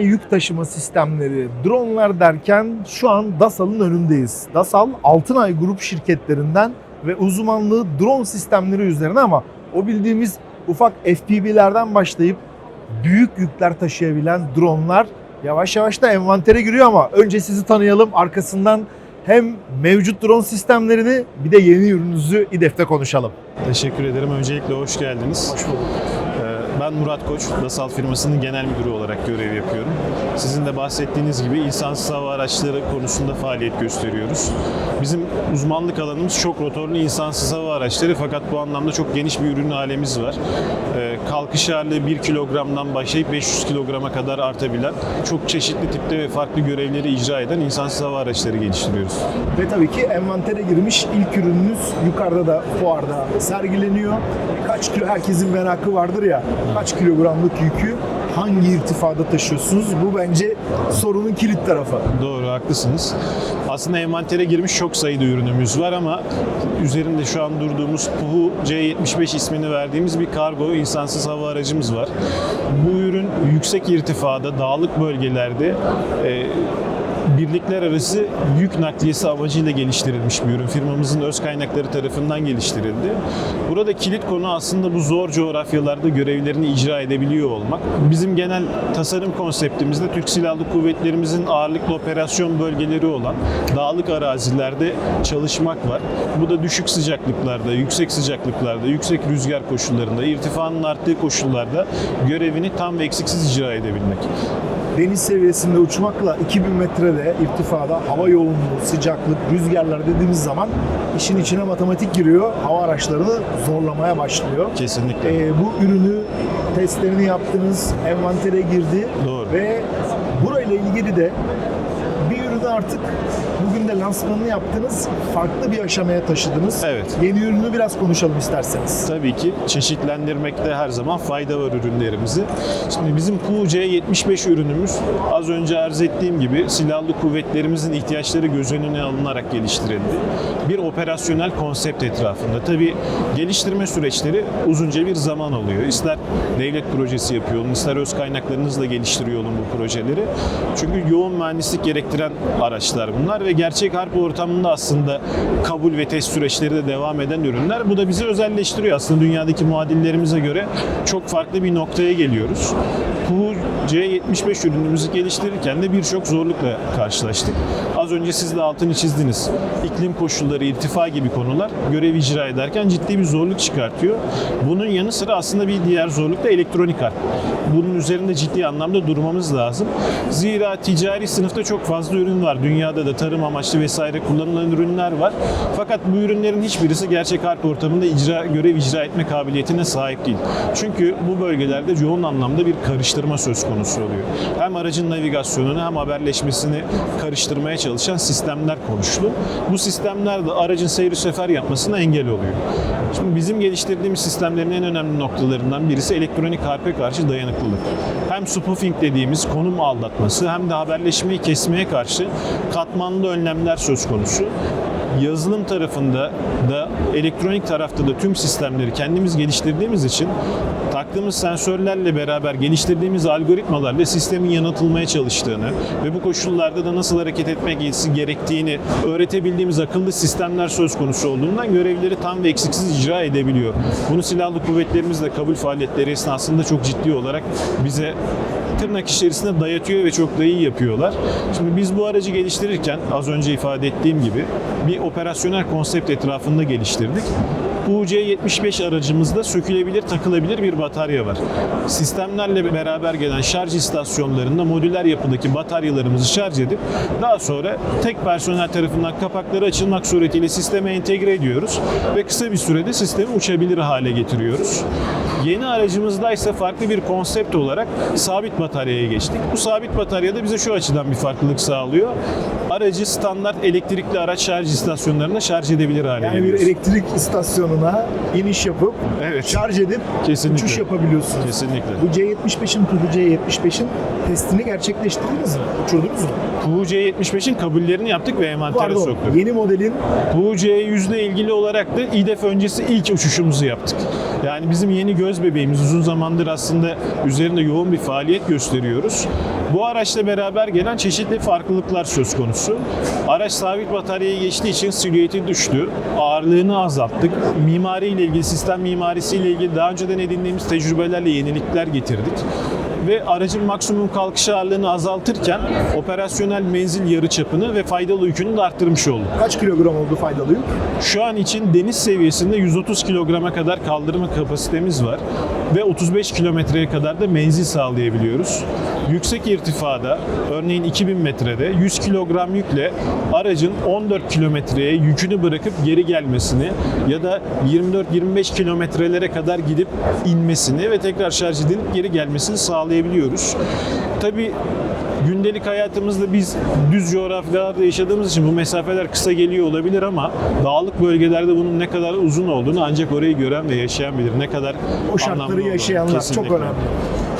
yük taşıma sistemleri, dronlar derken şu an DASAL'ın önündeyiz. DASAL Altınay Grup şirketlerinden ve uzmanlığı drone sistemleri üzerine ama o bildiğimiz ufak FPV'lerden başlayıp büyük yükler taşıyabilen dronlar yavaş yavaş da envantere giriyor ama önce sizi tanıyalım. Arkasından hem mevcut drone sistemlerini bir de yeni ürününüzü İDEF'te konuşalım. Teşekkür ederim. Öncelikle hoş geldiniz. Hoş bulduk. Ben Murat Koç, Dasal firmasının genel müdürü olarak görev yapıyorum. Sizin de bahsettiğiniz gibi insansız hava araçları konusunda faaliyet gösteriyoruz. Bizim uzmanlık alanımız çok rotorlu insansız hava araçları fakat bu anlamda çok geniş bir ürün alemiz var. Ee, Kalkış ağırlığı 1 kilogramdan başlayıp 500 kilograma kadar artabilen, çok çeşitli tipte ve farklı görevleri icra eden insansız hava araçları geliştiriyoruz. Ve tabii ki envantere girmiş ilk ürününüz yukarıda da fuarda sergileniyor. Kaç kilo herkesin merakı vardır ya. Kaç kilogramlık yükü hangi irtifada taşıyorsunuz? Bu bence sorunun kilit tarafı. Doğru, haklısınız. Aslında envantere girmiş çok sayıda ürünümüz var ama üzerinde şu an durduğumuz Puhu C75 ismini verdiğimiz bir kargo insansız hava aracımız var. Bu ürün yüksek irtifada, dağlık bölgelerde e, birlikler arası yük nakliyesi amacıyla geliştirilmiş bir ürün. Firmamızın öz kaynakları tarafından geliştirildi. Burada kilit konu aslında bu zor coğrafyalarda görevlerini icra edebiliyor olmak. Bizim genel tasarım konseptimizde Türk Silahlı Kuvvetlerimizin ağırlıklı operasyon bölgeleri olan dağlık arazilerde çalışmak var. Bu da düşük sıcaklıklarda, yüksek sıcaklıklarda, yüksek rüzgar koşullarında, irtifanın arttığı koşullarda görevini tam ve eksiksiz icra edebilmek. Deniz seviyesinde uçmakla 2000 metrede irtifada hava yoğunluğu, sıcaklık, rüzgarlar dediğimiz zaman işin içine matematik giriyor. Hava araçlarını zorlamaya başlıyor. Kesinlikle. Ee, bu ürünü testlerini yaptınız, envantere girdi Doğru. ve burayla ilgili de ürünü artık bugün de lansmanını yaptınız, farklı bir aşamaya taşıdınız. Evet. Yeni ürünü biraz konuşalım isterseniz. Tabii ki çeşitlendirmekte her zaman fayda var ürünlerimizi. Şimdi bizim PUC-75 ürünümüz az önce arz ettiğim gibi silahlı kuvvetlerimizin ihtiyaçları göz önüne alınarak geliştirildi. Bir operasyonel konsept etrafında. Tabii geliştirme süreçleri uzunca bir zaman alıyor. İster devlet projesi yapıyor olun, ister öz kaynaklarınızla geliştiriyor olun bu projeleri. Çünkü yoğun mühendislik gerektiren araçlar bunlar ve gerçek harp ortamında aslında kabul ve test süreçleri de devam eden ürünler. Bu da bizi özelleştiriyor. Aslında dünyadaki muadillerimize göre çok farklı bir noktaya geliyoruz. Bu C75 ürünümüzü geliştirirken de birçok zorlukla karşılaştık. Az önce siz de altını çizdiniz. İklim koşulları, irtifa gibi konular görev icra ederken ciddi bir zorluk çıkartıyor. Bunun yanı sıra aslında bir diğer zorluk da elektronik harp. Bunun üzerinde ciddi anlamda durmamız lazım. Zira ticari sınıfta çok fazla ürün var. Dünyada da tarım amaçlı vesaire kullanılan ürünler var. Fakat bu ürünlerin hiçbirisi gerçek harp ortamında icra, görev icra etme kabiliyetine sahip değil. Çünkü bu bölgelerde yoğun anlamda bir karıştırma söz konusu oluyor. Hem aracın navigasyonunu hem haberleşmesini karıştırmaya çalışan sistemler konuşlu. Bu sistemler de aracın seyri sefer yapmasına engel oluyor. Şimdi bizim geliştirdiğimiz sistemlerin en önemli noktalarından birisi elektronik harpe karşı dayanıklılık. Hem spoofing dediğimiz konum aldatması hem de haberleşmeyi kesmeye karşı katmanlı önlemler söz konusu yazılım tarafında da elektronik tarafta da tüm sistemleri kendimiz geliştirdiğimiz için taktığımız sensörlerle beraber geliştirdiğimiz algoritmalarla sistemin yanıtılmaya çalıştığını ve bu koşullarda da nasıl hareket etmek gerektiğini öğretebildiğimiz akıllı sistemler söz konusu olduğundan görevleri tam ve eksiksiz icra edebiliyor. Bunu silahlı kuvvetlerimiz de kabul faaliyetleri esnasında çok ciddi olarak bize tırnak içerisinde dayatıyor ve çok da iyi yapıyorlar. Şimdi biz bu aracı geliştirirken az önce ifade ettiğim gibi bir operasyonel konsept etrafında geliştirdik. Bu C75 aracımızda sökülebilir, takılabilir bir batarya var. Sistemlerle beraber gelen şarj istasyonlarında modüler yapıdaki bataryalarımızı şarj edip daha sonra tek personel tarafından kapakları açılmak suretiyle sisteme entegre ediyoruz ve kısa bir sürede sistemi uçabilir hale getiriyoruz. Yeni aracımızda ise farklı bir konsept olarak sabit bataryaya geçtik. Bu sabit batarya da bize şu açıdan bir farklılık sağlıyor. Aracı standart elektrikli araç şarj istasyonlarında şarj edebilir hale Yani bir elektrik istasyonuna iniş yapıp Evet. şarj edip Kesinlikle. uçuş yapabiliyorsunuz. Kesinlikle. Bu C75'in, Tuğ C75'in testini gerçekleştirdiniz mi? Uçurdunuz mu? Kuğu C75'in kabullerini yaptık ve envantere Pardon, soktuk. yeni modelin Bu C100 ile ilgili olarak da İDEF öncesi ilk uçuşumuzu yaptık. Yani bizim yeni göz bebeğimiz uzun zamandır aslında üzerinde yoğun bir faaliyet gösteriyoruz. Bu araçla beraber gelen çeşitli farklılıklar söz konusu. Araç sabit bataryaya geçtiği için silüeti düştü. Ağırlığını azalttık. Mimari ile ilgili, sistem mimarisi ile ilgili daha önceden edindiğimiz tecrübelerle yenilikler getirdik ve aracın maksimum kalkış ağırlığını azaltırken operasyonel menzil yarıçapını ve faydalı yükünü de arttırmış olduk. kaç kilogram oldu faydalı yük? Şu an için deniz seviyesinde 130 kilograma kadar kaldırma kapasitemiz var ve 35 kilometreye kadar da menzil sağlayabiliyoruz. Yüksek irtifada, örneğin 2000 metrede 100 kilogram yükle aracın 14 kilometreye yükünü bırakıp geri gelmesini ya da 24-25 kilometrelere kadar gidip inmesini ve tekrar şarj edilip geri gelmesini sağlayabiliyoruz. Tabii gündelik hayatımızda biz düz coğrafyalarda yaşadığımız için bu mesafeler kısa geliyor olabilir ama dağlık bölgelerde bunun ne kadar uzun olduğunu ancak orayı gören ve yaşayan bilir. Ne kadar O şartları yaşayanlar Kesinlikle. çok önemli.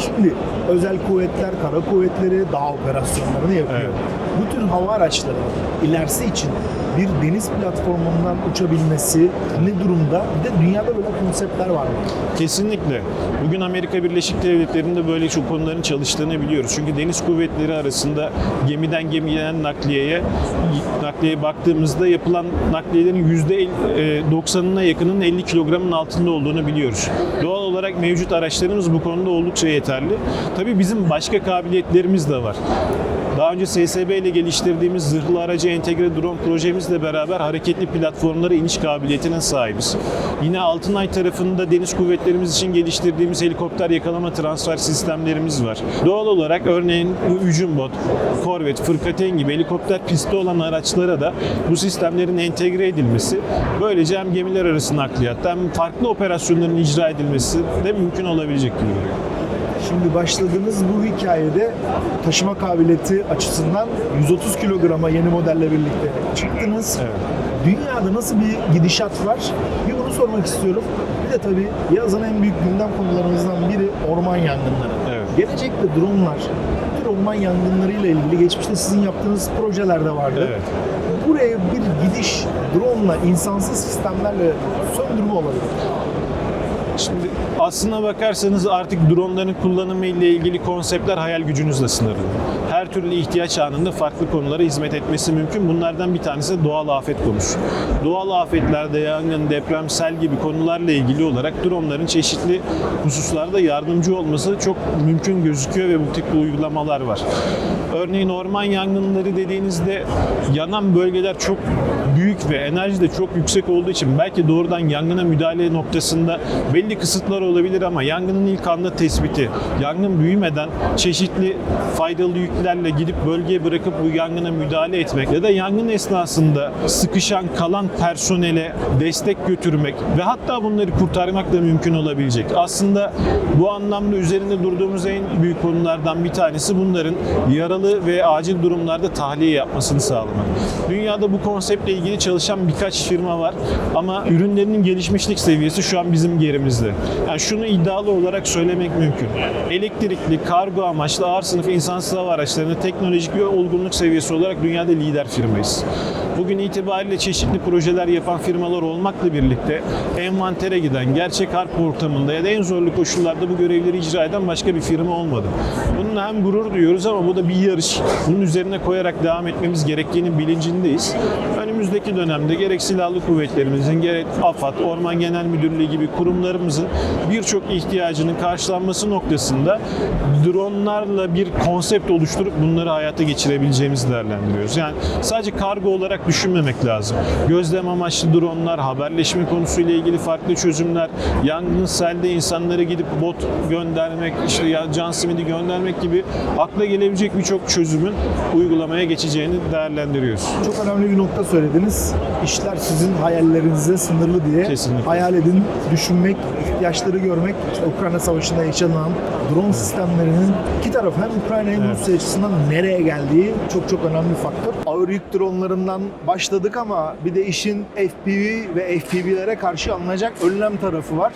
Şimdi özel kuvvetler, kara kuvvetleri dağ operasyonlarını yapıyor. Evet. Bu tür hava araçları ilerisi için bir deniz platformundan uçabilmesi ne durumda? Bir de dünyada böyle konseptler var mı? Kesinlikle. Bugün Amerika Birleşik Devletleri'nde böyle çok konuların çalıştığını biliyoruz. Çünkü deniz kuvvetleri arasında gemiden gemiye nakliyeye nakliyeye baktığımızda yapılan nakliyelerin %90'ına yakının 50 kilogramın altında olduğunu biliyoruz. Doğal olarak mevcut araçlarımız bu konuda oldukça yeterli. Tabii bizim başka kabiliyetlerimiz de var. Daha önce SSB ile geliştirdiğimiz zırhlı aracı entegre drone projemizle beraber hareketli platformlara iniş kabiliyetine sahibiz. Yine Altınay tarafında deniz kuvvetlerimiz için geliştirdiğimiz helikopter yakalama transfer sistemlerimiz var. Doğal olarak örneğin bu hücum bot, korvet, fırkateyn gibi helikopter pisti olan araçlara da bu sistemlerin entegre edilmesi böylece hem gemiler arası nakliyatta hem farklı operasyonların icra edilmesi de mümkün olabilecek gibi duruyor. Şimdi başladığınız bu hikayede taşıma kabiliyeti açısından 130 kilograma yeni modelle birlikte çıktınız. Evet. Dünyada nasıl bir gidişat var? Bir bunu sormak istiyorum. Bir de tabii yazın en büyük gündem konularımızdan biri orman yangınları. Evet. Gelecekte dronlar, tür orman yangınlarıyla ilgili geçmişte sizin yaptığınız projeler de vardı. Evet. Buraya bir gidiş drone'la, insansız sistemlerle söndürme olabilir. Şimdi aslına bakarsanız artık dronların kullanımı ile ilgili konseptler hayal gücünüzle sınırlı. Her türlü ihtiyaç anında farklı konulara hizmet etmesi mümkün. Bunlardan bir tanesi de doğal afet konusu. Doğal afetlerde yangın, deprem, sel gibi konularla ilgili olarak dronların çeşitli hususlarda yardımcı olması çok mümkün gözüküyor ve bu tip uygulamalar var. Örneğin orman yangınları dediğinizde yanan bölgeler çok büyük ve enerji de çok yüksek olduğu için belki doğrudan yangına müdahale noktasında belli kısıtlar olabilir ama yangının ilk anda tespiti, yangın büyümeden çeşitli faydalı yüklerle gidip bölgeye bırakıp bu yangına müdahale etmek ya da yangın esnasında sıkışan kalan personele destek götürmek ve hatta bunları kurtarmak da mümkün olabilecek. Aslında bu anlamda üzerinde durduğumuz en büyük konulardan bir tanesi bunların yaralı ve acil durumlarda tahliye yapmasını sağlamak. Dünyada bu konseptle ilgili çalışan birkaç firma var ama ürünlerinin gelişmişlik seviyesi şu an bizim gerimizde. Yani şunu iddialı olarak söylemek mümkün. Elektrikli, kargo amaçlı ağır sınıf insansız hava araçlarının teknolojik ve olgunluk seviyesi olarak dünyada lider firmayız. Bugün itibariyle çeşitli projeler yapan firmalar olmakla birlikte envantere giden, gerçek harp ortamında ya da en zorlu koşullarda bu görevleri icra eden başka bir firma olmadı. Bununla hem gurur duyuyoruz ama bu da bir yarış. Bunun üzerine koyarak devam etmemiz gerektiğinin bilincindeyiz. Önümüzdeki dönemde gerek silahlı kuvvetlerimizin, gerek AFAD, Orman Genel Müdürlüğü gibi kurumlarımızın birçok ihtiyacının karşılanması noktasında dronlarla bir konsept oluşturup bunları hayata geçirebileceğimizi değerlendiriyoruz. Yani sadece kargo olarak düşünmemek lazım. Gözlem amaçlı dronlar, haberleşme konusuyla ilgili farklı çözümler, yangın selde insanlara gidip bot göndermek, işte ya can simidi göndermek gibi akla gelebilecek birçok çözümün uygulamaya geçeceğini değerlendiriyoruz. Çok önemli bir nokta söylediniz. İşler sizin hayallerinize sınırlı diye Kesinlikle. hayal edin, düşünmek, ihtiyaçları görmek. İşte Ukrayna Savaşı'nda yaşanan drone sistemlerinin iki taraf hem Ukrayna hem Evet. Rusya açısından nereye geldiği çok çok önemli faktör. Ağır yük dronlarından başladık ama bir de işin FPV ve FPV'lere karşı alınacak önlem tarafı var.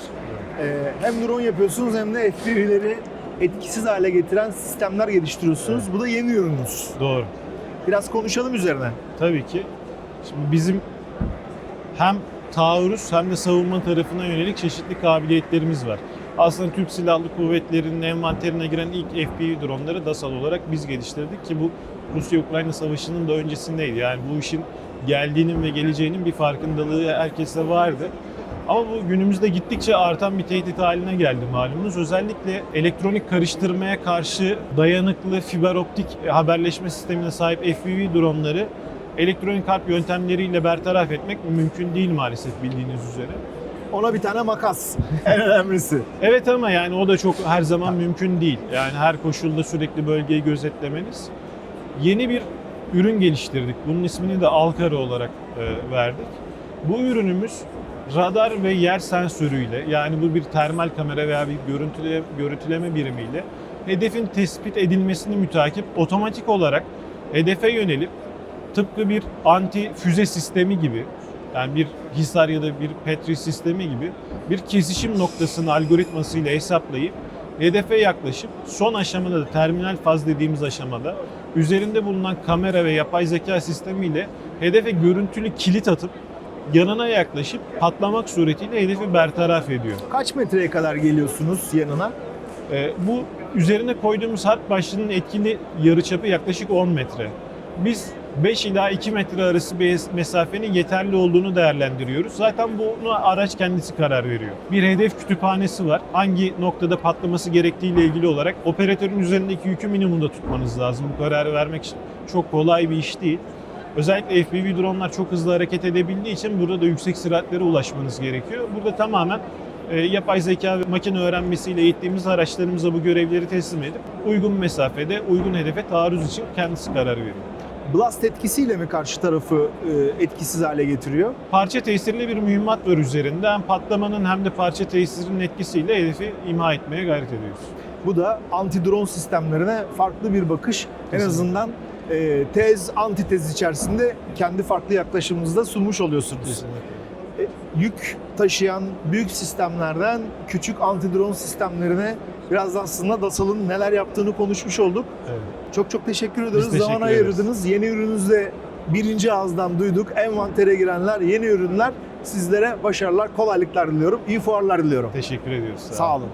Ee, hem drone yapıyorsunuz hem de FPV'leri etkisiz hale getiren sistemler geliştiriyorsunuz. Bu da yeni ürününüz. Doğru. Biraz konuşalım üzerine. Tabii ki. Şimdi bizim hem taarruz hem de savunma tarafına yönelik çeşitli kabiliyetlerimiz var. Aslında Türk Silahlı Kuvvetleri'nin envanterine giren ilk FPV dronları DASAL olarak biz geliştirdik ki bu Rusya-Ukrayna Savaşı'nın da öncesindeydi. Yani bu işin geldiğinin ve geleceğinin bir farkındalığı herkeste vardı. Ama bu günümüzde gittikçe artan bir tehdit haline geldi malumunuz. Özellikle elektronik karıştırmaya karşı dayanıklı fiber optik haberleşme sistemine sahip FPV dronları elektronik harp yöntemleriyle bertaraf etmek mümkün değil maalesef bildiğiniz üzere. Ona bir tane makas. en önemlisi. Evet ama yani o da çok her zaman mümkün değil. Yani her koşulda sürekli bölgeyi gözetlemeniz. Yeni bir ürün geliştirdik. Bunun ismini de Alkara olarak e, verdik. Bu ürünümüz radar ve yer sensörüyle yani bu bir termal kamera veya bir görüntüle, görüntüleme birimiyle hedefin tespit edilmesini mütakip otomatik olarak hedefe yönelip tıpkı bir anti füze sistemi gibi yani bir Hisar ya da bir Petri sistemi gibi bir kesişim noktasını algoritmasıyla hesaplayıp hedefe yaklaşıp son aşamada da terminal faz dediğimiz aşamada üzerinde bulunan kamera ve yapay zeka sistemiyle hedefe görüntülü kilit atıp yanına yaklaşıp patlamak suretiyle hedefi bertaraf ediyor. Kaç metreye kadar geliyorsunuz yanına? Ee, bu üzerine koyduğumuz harp başlığının etkili yarıçapı yaklaşık 10 metre. Biz 5 ila 2 metre arası bir mesafenin yeterli olduğunu değerlendiriyoruz. Zaten bunu araç kendisi karar veriyor. Bir hedef kütüphanesi var. Hangi noktada patlaması gerektiğiyle ilgili olarak operatörün üzerindeki yükü minimumda tutmanız lazım. Bu kararı vermek için çok kolay bir iş değil. Özellikle FPV dronlar çok hızlı hareket edebildiği için burada da yüksek süratlere ulaşmanız gerekiyor. Burada tamamen e, yapay zeka ve makine öğrenmesiyle eğittiğimiz araçlarımıza bu görevleri teslim edip uygun mesafede, uygun hedefe taarruz için kendisi karar veriyor. Blast etkisiyle mi karşı tarafı e, etkisiz hale getiriyor? Parça tesirli bir mühimmat var üzerinde. Hem patlamanın hem de parça tesirinin etkisiyle hedefi imha etmeye gayret ediyoruz. Bu da anti-drone sistemlerine farklı bir bakış. En Kesinlikle. azından e, tez, antitez içerisinde kendi farklı yaklaşımınızı da sunmuş oluyorsunuz. E, yük taşıyan büyük sistemlerden küçük anti-drone sistemlerine biraz da aslında DASAL'ın neler yaptığını konuşmuş olduk. Evet. Çok çok teşekkür ederiz. teşekkür Zaman ederiz. ayırdınız. Yeni ürününüzde birinci ağızdan duyduk. Envantere girenler, yeni ürünler. Sizlere başarılar, kolaylıklar diliyorum. İyi fuarlar diliyorum. Teşekkür ediyoruz. Sağ olun.